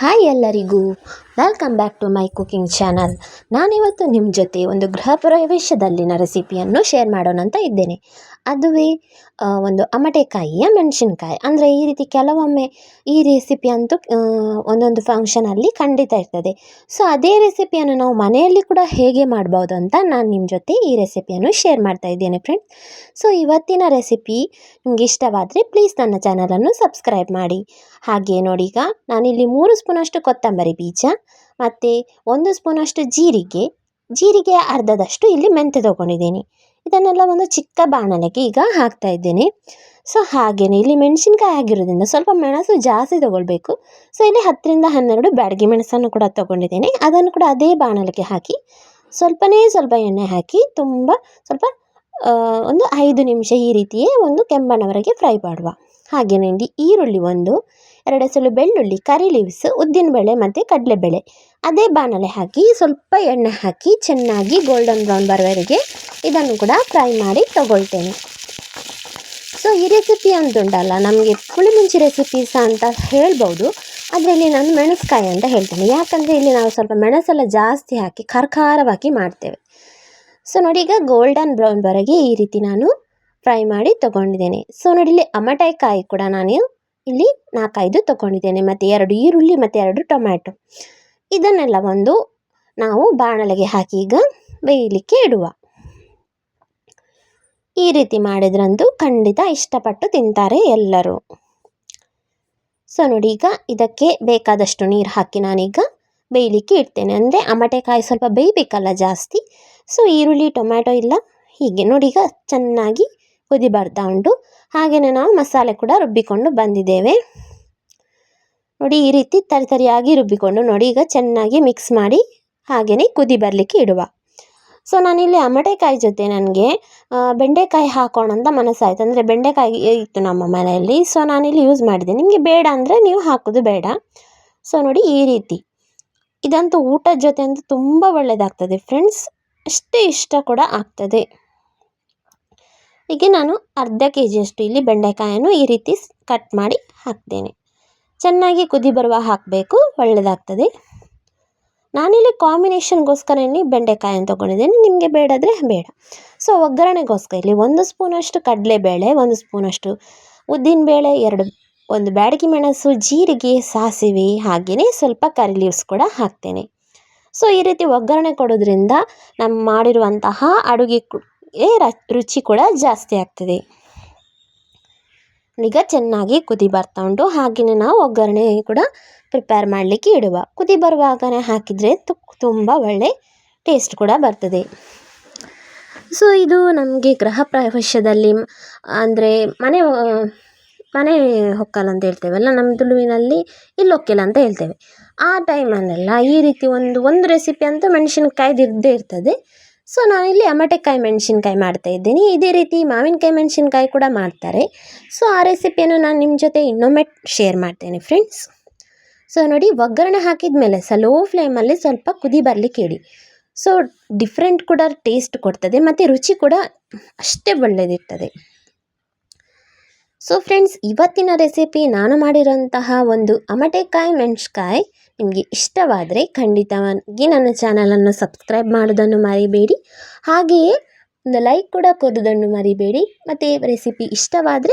Hi ಎಲ್ಲರಿಗೂ. Welcome back to my cooking channel ನಾನಿವತ್ತು ನಿಮ್ಮ ಜೊತೆ ಒಂದು ಗೃಹ ಪ್ರವೇಶದಲ್ಲಿನ ರೆಸಿಪಿಯನ್ನು ಶೇರ್ ಮಾಡೋಣ ಅಂತ ಇದ್ದೇನೆ. ಅದುವೇ ಒಂದು ಅಮಟೆಕಾಯಿಯ ಮೆಣಸಿನ್ಕಾಯಿ. ಅಂದರೆ ಈ ರೀತಿ ಕೆಲವೊಮ್ಮೆ ಈ ರೆಸಿಪಿ ಅಂತೂ ಒಂದೊಂದು ಫಂಕ್ಷನಲ್ಲಿ ಖಂಡಿತ ಇರ್ತದೆ. ಸೊ ಅದೇ ರೆಸಿಪಿಯನ್ನು ನಾವು ಮನೆಯಲ್ಲಿ ಕೂಡ ಹೇಗೆ ಮಾಡ್ಬೋದು ಅಂತ ನಾನು ನಿಮ್ಮ ಜೊತೆ ಈ ರೆಸಿಪಿಯನ್ನು ಶೇರ್ ಮಾಡ್ತಾ ಇದ್ದೇನೆ ಫ್ರೆಂಡ್ಸ್ ಸೊ ಇವತ್ತಿನ ರೆಸಿಪಿ ನಿಮ್ಗೆ ಇಷ್ಟವಾದರೆ ಪ್ಲೀಸ್ ನನ್ನ ಚಾನಲನ್ನು ಸಬ್ಸ್ಕ್ರೈಬ್ ಮಾಡಿ. ಹಾಗೆ ನೋಡಿ ಈಗ ನಾನಿಲ್ಲಿ ಮೂರು ಸ್ಪೂನಷ್ಟು ಕೊತ್ತಂಬರಿ ಬೀಜ ಮತ್ತು ಒಂದು ಸ್ಪೂನಷ್ಟು ಜೀರಿಗೆ. ಜೀರಿಗೆ ಅರ್ಧದಷ್ಟು ಇಲ್ಲಿ ಮೆಂತೆ ತೊಗೊಂಡಿದ್ದೀನಿ. ಇದನ್ನೆಲ್ಲ ಒಂದು ಚಿಕ್ಕ ಬಾಣಲೆಗೆ ಈಗ ಹಾಕ್ತಾ ಇದ್ದೇನೆ. ಸೊ ಹಾಗೆಯೇ ಇಲ್ಲಿ ಮೆಣಸಿನ್ಕಾಯಿ ಆಗಿರೋದ್ರಿಂದ ಸ್ವಲ್ಪ ಮೆಣಸು ಜಾಸ್ತಿ ತೊಗೊಳ್ಬೇಕು. ಸೊ ಇಲ್ಲಿ ಹತ್ತರಿಂದ ಹನ್ನೆರಡು ಬ್ಯಾಡಗಿ ಮೆಣಸನ್ನು ಕೂಡ ತೊಗೊಂಡಿದ್ದೇನೆ. ಅದನ್ನು ಕೂಡ ಅದೇ ಬಾಣಲೆಗೆ ಹಾಕಿ ಸ್ವಲ್ಪನೇ ಸ್ವಲ್ಪ ಎಣ್ಣೆ ಹಾಕಿ ತುಂಬ ಸ್ವಲ್ಪ ಒಂದು ಐದು ನಿಮಿಷ ಈ ರೀತಿಯೇ ಒಂದು ಕೆಂಬಣ್ಣವರೆಗೆ ಫ್ರೈ ಮಾಡುವ. ಹಾಗೆಯೇ ಈರುಳ್ಳಿ ಒಂದು, ಎರಡು ಎಸಳು ಬೆಳ್ಳುಳ್ಳಿ, ಕರಿ ಲೀವ್ಸ್ ಉದ್ದಿನಬೇಳೆ ಮತ್ತು ಕಡಲೆಬೇಳೆ ಅದೇ ಬಾಣಲೆ ಹಾಕಿ ಸ್ವಲ್ಪ ಎಣ್ಣೆ ಹಾಕಿ ಚೆನ್ನಾಗಿ ಗೋಲ್ಡನ್ ಬ್ರೌನ್ ಬರೋವರೆಗೆ ಇದನ್ನು ಕೂಡ ಫ್ರೈ ಮಾಡಿ ತಗೊಳ್ತೇನೆ. ಸೊ ಈ ರೆಸಿಪಿ ಅಂತುಂಟಲ್ಲ ನಮಗೆ ಪುಳಿಮುಂಚಿ ರೆಸಿಪೀಸ ಅಂತ ಹೇಳ್ಬೋದು ಅದರಲ್ಲಿ ನಾನು ಮೆಣಸ್ಕಾಯಿ ಅಂತ ಹೇಳ್ತೇನೆ. ಯಾಕಂದರೆ ಇಲ್ಲಿ ನಾವು ಸ್ವಲ್ಪ ಮೆಣಸೆಲ್ಲ ಜಾಸ್ತಿ ಹಾಕಿ ಖಾರಖಾರವಾಗಿ ಮಾಡ್ತೇವೆ. ಸೊ ನೋಡಿ ಈಗ ಗೋಲ್ಡನ್ ಬ್ರೌನ್ ಬರೋಗೆ ಈ ರೀತಿ ನಾನು ಫ್ರೈ ಮಾಡಿ ತೊಗೊಂಡಿದ್ದೇನೆ. ಸೊ, ನೋಡಿ, ಇಲ್ಲಿ ಅಮಟೆಕಾಯಿ ಕೂಡ ನಾನು ಇಲ್ಲಿ ನಾಲ್ಕೈದು ತೊಗೊಂಡಿದ್ದೇನೆ. ಮತ್ತು ಎರಡು ಈರುಳ್ಳಿ, ಮತ್ತು ಎರಡು ಟೊಮ್ಯಾಟೊ. ಇದನ್ನೆಲ್ಲ ಒಂದು ನಾವು ಬಾಣಲೆಗೆ ಹಾಕಿ ಈಗ ಬೇಯಲಿಕ್ಕೆ ಇಡುವ. ಈ ರೀತಿ ಮಾಡಿದ್ರಂತೂ ಖಂಡಿತ ಇಷ್ಟಪಟ್ಟು ತಿಂತಾರೆ ಎಲ್ಲರೂ. ಸೊ, ನೋಡಿ, ಈಗ ಇದಕ್ಕೆ ಬೇಕಾದಷ್ಟು ನೀರು ಹಾಕಿ ನಾನೀಗ ಬೇಯಲಿಕ್ಕೆ ಇಡ್ತೇನೆ. ಅಂದರೆ ಅಮಟೆಕಾಯಿ ಸ್ವಲ್ಪ ಬೇಯಬೇಕಲ್ಲ ಜಾಸ್ತಿ. ಸೊ, ಈರುಳ್ಳಿ, ಟೊಮ್ಯಾಟೊ ಇಲ್ಲ. ಹೀಗೆ ನೋಡಿ, ಈಗ ಚೆನ್ನಾಗಿ ಕುದಿ ಬರ್ತಾ ಉಂಟು. ಹಾಗೆಯೇ ನಾವು ಮಸಾಲೆ ಕೂಡ ರುಬ್ಬಿಕೊಂಡು ಬಂದಿದ್ದೇವೆ. ನೋಡಿ ಈ ರೀತಿ ತರಿ ತರಿಯಾಗಿ ರುಬ್ಬಿಕೊಂಡು ನೋಡಿ ಈಗ ಚೆನ್ನಾಗಿ ಮಿಕ್ಸ್ ಮಾಡಿ ಹಾಗೆಯೇ ಕುದಿ ಬರಲಿಕ್ಕೆ ಇಡುವ. ಸೊ ನಾನಿಲ್ಲಿ ಅಮಟೆಕಾಯಿ ಜೊತೆ ನನಗೆ ಬೆಂಡೆಕಾಯಿ ಹಾಕೋಣ ಅಂತ ಮನಸ್ಸಾಯ್ತು. ಅಂದರೆ ಬೆಂಡೆಕಾಯಿ ಇತ್ತು ನಮ್ಮ ಮನೆಯಲ್ಲಿ. ಸೊ ನಾನಿಲ್ಲಿ ಯೂಸ್ ಮಾಡಿದೆ ನಿಮಗೆ ಬೇಡ ಅಂದರೆ ನೀವು ಹಾಕೋದು ಬೇಡ. ಸೊ ನೋಡಿ ಈ ರೀತಿ. ಇದಂತೂ ಊಟದ ಜೊತೆ ಅಂತೂ ತುಂಬ ಒಳ್ಳೆಯದಾಗ್ತದೆ ಫ್ರೆಂಡ್ಸ್ ಅಷ್ಟೇ ಇಷ್ಟ ಕೂಡ ಆಗ್ತದೆ. ಹೀಗೆ ನಾನು ಅರ್ಧ ಕೆ ಜಿಯಷ್ಟು ಇಲ್ಲಿ ಬೆಂಡೆಕಾಯನ್ನು ಈ ರೀತಿ ಕಟ್ ಮಾಡಿ ಹಾಕ್ತೇನೆ. ಚೆನ್ನಾಗಿ ಕುದಿ ಬರುವ ಹಾಕಬೇಕು ಒಳ್ಳೆಯದಾಗ್ತದೆ ನಾನಿಲ್ಲಿ ಕಾಂಬಿನೇಷನ್ಗೋಸ್ಕರ ಇಲ್ಲಿ ಬೆಂಡೆಕಾಯನ್ನು ತೊಗೊಂಡಿದ್ದೇನೆ. ನಿಮಗೆ ಬೇಡಾದರೆ ಬೇಡ. ಸೊ ಒಗ್ಗರಣೆಗೋಸ್ಕರ ಇಲ್ಲಿ ಒಂದು ಸ್ಪೂನಷ್ಟು ಕಡಲೆಬೇಳೆ, ಒಂದು ಸ್ಪೂನಷ್ಟು ಉದ್ದಿನಬೇಳೆ, ಎರಡು, ಒಂದು ಬ್ಯಾಡಗಿ ಮೆಣಸು, ಜೀರಿಗೆ, ಸಾಸಿವೆ ಹಾಗೆಯೇ ಸ್ವಲ್ಪ ಕರಿ ಲೀವ್ಸ್ ಕೂಡ ಹಾಕ್ತೇನೆ. ಸೊ ಈ ರೀತಿ ಒಗ್ಗರಣೆ ಕೊಡೋದ್ರಿಂದ ನಮ್ಮ ಮಾಡಿರುವಂತಹ ಅಡುಗೆ ರುಚಿ ಕೂಡ ಜಾಸ್ತಿ ಆಗ್ತದೆ. ಈಗ ಚೆನ್ನಾಗಿ ಕುದಿ ಬರ್ತಾ ಉಂಟು. ಹಾಗೆಯೇ ನಾವು ಒಗ್ಗರಣೆ ಕೂಡ ಪ್ರಿಪೇರ್ ಮಾಡಲಿಕ್ಕೆ ಇಡುವ. ಕುದಿ ಬರುವಾಗನೇ ಹಾಕಿದರೆ ತುಂಬ ಒಳ್ಳೆ ಟೇಸ್ಟ್ ಕೂಡ ಬರ್ತದೆ. ಸೊ ಇದು ನಮಗೆ ಗೃಹ ಪ್ರವೇಶದಲ್ಲಿ, ಅಂದರೆ ಮನೆ ಮನೆ ಹೊಕ್ಕಲ್ ಅಂತ ಹೇಳ್ತೇವಲ್ಲ ನಮ್ಮ ತುಳುವಿನಲ್ಲಿ ಇಲ್ಲೊಕ್ಕಿಲ್ಲ ಅಂತ ಹೇಳ್ತೇವೆ. ಆ ಟೈಮಲ್ಲೆಲ್ಲ ಈ ರೀತಿ ಒಂದು ಒಂದು ರೆಸಿಪಿ ಅಂತೂ ಮೆಣಸಿನ್ಕಾಯ್ದು ಇದ್ದೇ ಇರ್ತದೆ. ಸೊ ನಾನಿಲ್ಲಿ ಅಮಟೆಕಾಯಿ ಮೆಣಸಿನ್ಕಾಯಿ ಮಾಡ್ತಾ ಇದ್ದೀನಿ. ಇದೇ ರೀತಿ ಮಾವಿನಕಾಯಿ ಮೆಣಸಿನ್ಕಾಯಿ ಕೂಡ ಮಾಡ್ತಾರೆ. ಸೊ ಆ ರೆಸಿಪಿಯನ್ನು ನಾನು ನಿಮ್ಮ ಜೊತೆ ಇನ್ನೊಮ್ಮೆ ಶೇರ್ ಮಾಡ್ತೇನೆ ಫ್ರೆಂಡ್ಸ್. ಸೊ ನೋಡಿ, ಒಗ್ಗರಣೆ ಹಾಕಿದ ಮೇಲೆ ಸ್ಲೋ ಫ್ಲೇಮಲ್ಲಿ ಸ್ವಲ್ಪ ಕುದಿ ಬರಲಿಕ್ಕೆ ಇಡಿ. ಸೊ ಡಿಫ್ರೆಂಟ್ ಕೂಡ ಟೇಸ್ಟ್ ಕೊಡ್ತದೆ, ಮತ್ತು ರುಚಿ ಕೂಡ ಅಷ್ಟೇ ಒಳ್ಳೆಯದಿರ್ತದೆ ಸೊ ಫ್ರೆಂಡ್ಸ್ ಇವತ್ತಿನ ರೆಸಿಪಿ ನಾನು ಮಾಡಿರೋಂತಹ ಒಂದು ಅಮಟೆಕಾಯಿ ಮೆಣಸ್ಕಾಯಿ. ನಿಮಗೆ ಇಷ್ಟವಾದರೆ ಖಂಡಿತವಾಗಿ ನನ್ನ ಚಾನಲನ್ನು ಸಬ್ಸ್ಕ್ರೈಬ್ ಮಾಡೋದನ್ನು ಮರಿಬೇಡಿ. ಹಾಗೆಯೇ ಒಂದು ಲೈಕ್ ಕೂಡ ಕೊಡೋದನ್ನು ಮರಿಬೇಡಿ. ಮತ್ತು ರೆಸಿಪಿ ಇಷ್ಟವಾದರೆ